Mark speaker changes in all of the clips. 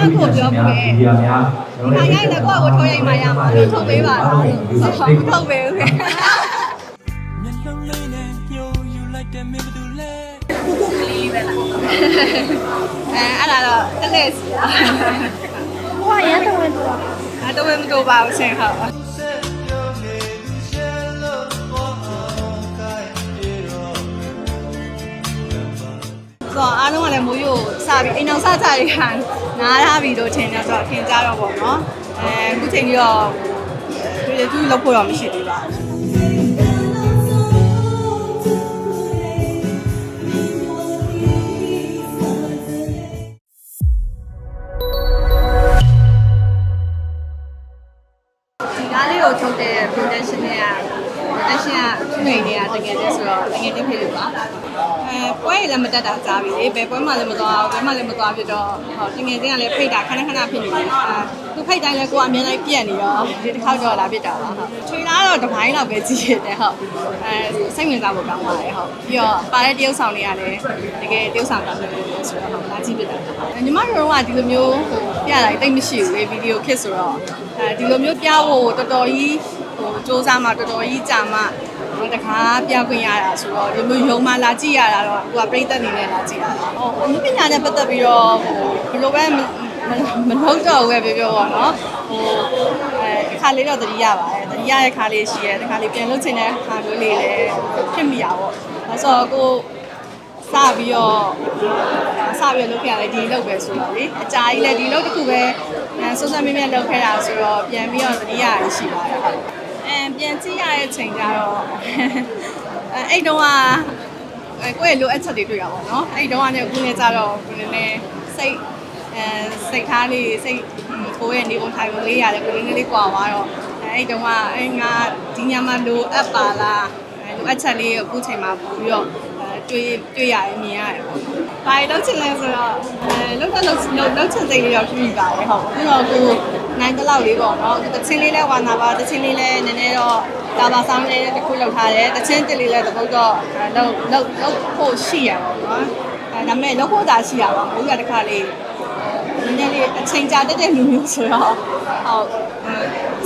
Speaker 1: တစ်ခုပြောပြခဲ့
Speaker 2: ဒီဟာများကျွန်။
Speaker 1: ခါရိုက်လည်းကိုယ့်ကိုထုတ်ရိုက်မှရမှာလို့ထုတ်ပေးပါလား။ဟုတ်ထုတ်ပေးဦးခဲ့။
Speaker 3: မျက်လုံးလေးနဲ့ညှို့ယူလိုက်တဲ့မင်းဘယ်သူလဲ
Speaker 1: အဲအဲ့ဒါတော့တက်လက်စီอ่ะ
Speaker 4: ဟိုကရန်တော်ဝင်တော့
Speaker 1: အဲ့တော့မတို့ပါဘူးရှင်ဟုတ်
Speaker 3: ဆို
Speaker 1: တော့အားလုံးကလည်းမိုးရိုးစပြီးအိမ်အောင်စကြတွေခံနားထားပြီလို့ထင်ကြဆိုတော့ထင်ကြတော့ပေါ့နော်အဲအခုချိန်ကြီးတော့ဒီသူလောက်ဖို့တော့မရှိသေးပါဘူးဒီကားလေးကိုထုတ်တဲ့ production နဲ့က production ကသူ့နေနေတာတကယ်တည်းဆိုတော့တကယ်တည်းဖြစ်လို့ပါ အဲပွဲရလည်းမတက်တာကြားပြီလေဘယ်ပွဲမှလည်းမသွားဘူးဘယ်မှလည်းမသွားဖြစ်တော့ဟောတကယ်တည်းကလည်းဖိတ်တာခဏခဏဖြစ်နေတယ်အဲသူဖိတ်တိုင်းလည်းကိုကအမြဲတမ်းပြက်နေတော့ဒီတစ်ခေါက်တော့လာဖြစ်တာပါဟုတ်ထွေလာတော့တစ်ပိုင်းတော့ပဲကြည့်ရတယ်ဟုတ်အဲစိတ်ဝင်စားဖို့ကောင်းပါတယ်ဟုတ်ပြီးတော့ပါတဲ့တရုပ်ဆောင်တွေကလည်းတကယ်တရုပ်ဆောင်ကောင်းတယ်လို့ဆိုတော့ဟုတ်လာကြည့်ဖြစ်တာညီမတို့ကဒီလိုမျိုးဟိုပြတာတိတ်မရှိဘူးလေဗီဒီယိုခစ်ဆိုတော့အဲဒီလိုမျိုးပြဖို့တော်တော်ကြီးဟိုစူးစမ်းမှတော်တော်ကြီးကြာမှဟိုတခါပြခွင့်ရတာဆိုတော့ဒီလိုယုံမှလာကြည့်ရတာတော့ကိုကပြိသက်နေနဲ့လာကြည့်ရတာဟိုအမှုပညာနဲ့ပတ်သက်ပြီးတော့ဟိုဘယ်လိုပဲမမလုပ်တော့ဘူးပဲပြောပြောပါတော့ဟိုအဲအခါလေးတော့တတိရပါတယ်တတိရရဲ့ခါလေးရှိရဲတခါလေးပြန်လုပ်ချင်တဲ့ခါမျိုးလေးလည်းဖြစ်မိတာပေါ့ဒါဆိုတော့ကိုစပြီးတော့စပြီးတော့လုပ်ခဲ့ရတယ်ဒီလုပ်ပဲဆိုတော့လေအကြာကြီးလည်းဒီလုပ်တစ်ခုပဲအဲစူးစမ်းမြဲမြဲလုပ်ခဲ့တာဆိုတော့ပြန်ပြီးတော့တတိယရရှိပါတယ်ဟုတ်အဲပြန်ကြည့်ရတဲ့ချိန်ကျတော့အဲအဲ့တုန်းက အဲကိုယ့်ရဲ့လိုအပ်ချက်တွေတွေ့ရပါတော့အဲ့တုန်းကလည်းအခုလည်းကြတော့ကိုယ်လည်းစိတ်အဲစိတ်ထားလေးစိတ်ကိုယ့်ရဲ့နေပုံထိုင်ပုံလေးရတယ်ကိုယ်လေးလေးကွာသွားတော့အဲ့တုန်းကအဲငါဒီညမှာလိုအပ်ပါလားလိုအပ်ချက်လေးကိုအခုချိန်မှာပို့ပြီးတော့တွေ့တွေ့ရတယ်မြင်ရတယ်ပေါ့။ဘာလို့ချင်လဲဆိုတော့အဲလောက်တော့လောက်လောက်လောက်ချင်စိတ်လေးတော့ဖြစ်မိပါတယ်ဟုတ်။ပြီးတော့ကိုနိုင်တဲ့လောက်လေးပေါ့နော်။တချင်းလေးလဲဝါနာပါတချင်းလေးလဲနည်းနည်းတော့ ဒါပါဆောင်လေးတစ်ခုလောက်ထားတယ်။တချင်းတစ်လေးလဲတပုတ်တော့လောက်လောက်လောက်ဖို့ရှိရပါတော့နော်။အဲဒါပေမဲ့လောက်ဖို့သာရှိရပါဘူး။ဘုရားတစ်ခါလေးနည်းနည်းလေးအချိန်ကြာတက်တဲ့လူမျိုးဆိုတော့ဟုတ်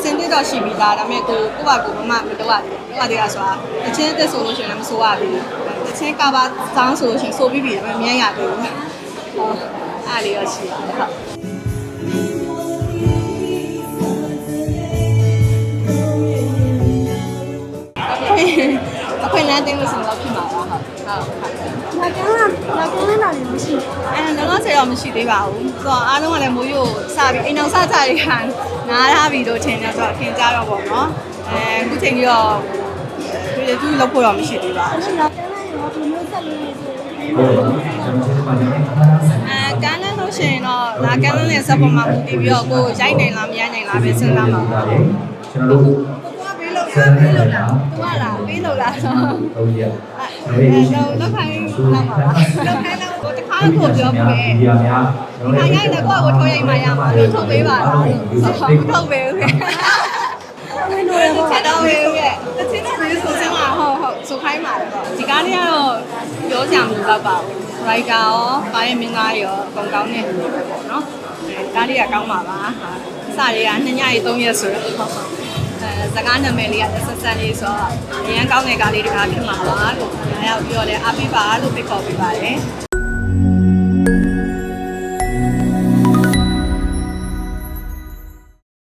Speaker 1: စင်သေးတော့ရှိပြီးသားဒါပေမဲ့ကိုကိုပါကိုမမမတော့ရတယ်။တော့ရတယ်ဆိုတာအချင်းအသက်ဆိုလို့ရှိရင်လည်းမဆိုရဘူး။အချင်းကပါစောင်းဆိုလို့ရှိရင်ဆိုပြီးပြီဒါပေမဲ့မရရသေးဘူး။ဟုတ်အားလေးရရှိပါတယ်ဟုတ် င့်လန်းတင်းလို့ဆိုတော့ဖြစ်မှာပါဟုတ်ဟုတ်ဟုတ်
Speaker 4: လာကန်းလာလာကန်းလာတာလည်းမရှိဘူး
Speaker 1: အဲတော့တော့ဆယ်တော့မရှိသေးပါဘူးဆိုတော့အားလုံးကလည်းမိုးရိုးစပြီးအိမ်အောင်စကြတွေခံနားထားပြီလို့ထင်ကြဆိုတော့ထင်ကြတော့ပေါ့နော်အဲအခုချိန်ကြီးတော့ဒီသူလောက်ဖို့တော့မရှိသေးပါဘူး
Speaker 4: ရှိလာကန်းလာရောဒီမျိုးဆက်လေးနေဆို
Speaker 2: ဟုတ်ပါဘူးကျွန်တော်တို့ကလည်းခဏဆန်
Speaker 1: အဲကန်းလန်းလို့ရှိရင်တော့လာကန်းလန်းနဲ့စပ်ပေါ်မှာမူတည်ပြီးတော့ကိုရိုက်နိုင်လားမရိုက်နိုင်လားပဲစဉ်းစားမှာပါ
Speaker 2: ကျွန်တော်တို့
Speaker 1: ကိုကပေး လို့လားပေးလို့လားသူကလားပေးလို့လားဆို
Speaker 2: ဟုတ်ရ
Speaker 1: အဲတော့လောက်ခိုင်းလောက်ပါလားလောက်ခိုင်းတော့ကိုတခါတော့ကိုပြောပြခဲ့
Speaker 2: ဒီဟာများကျွန်
Speaker 1: ခါ
Speaker 2: တော်
Speaker 1: ရိုက်လည်းကိုယ့်ကိုထုတ်ရိုက်မှရမှာလို့ထုတ်ပေးပါလားဟုတ်ထုတ်ပေးဦးခဲ့
Speaker 4: ဝင်းလို့ရပါ
Speaker 1: ချက်တော့ပေးဦးခဲ့တချင်တော့ဒီဆိုစမ်းမှာဟုတ်ဟုတ်ဆိုခိုင်းပါလေပေါ့ဒီကားလေးကတော့ပြောကြမှုတော့ပါဘူးရိုက်တာရောပါရဲ့မင်းသားရောအကုန်ကောင်းတဲ့လူတွေပဲပေါ့နော်အဲကားလေးကကောင်းပါပါအစလေးက2ညရီ3ရက်ဆိုတော့အဲ စကားနာမည်လေးကဆက်ဆက်လေးဆိုတော့အရင်ကောင်းတဲ့ကားလေးတကားဖြစ်မှာပါလို့အားရောက်ပြီးတော့လည်းအားပေးပါလို့ဖိတ်ခေါ်ပေးပါတယ်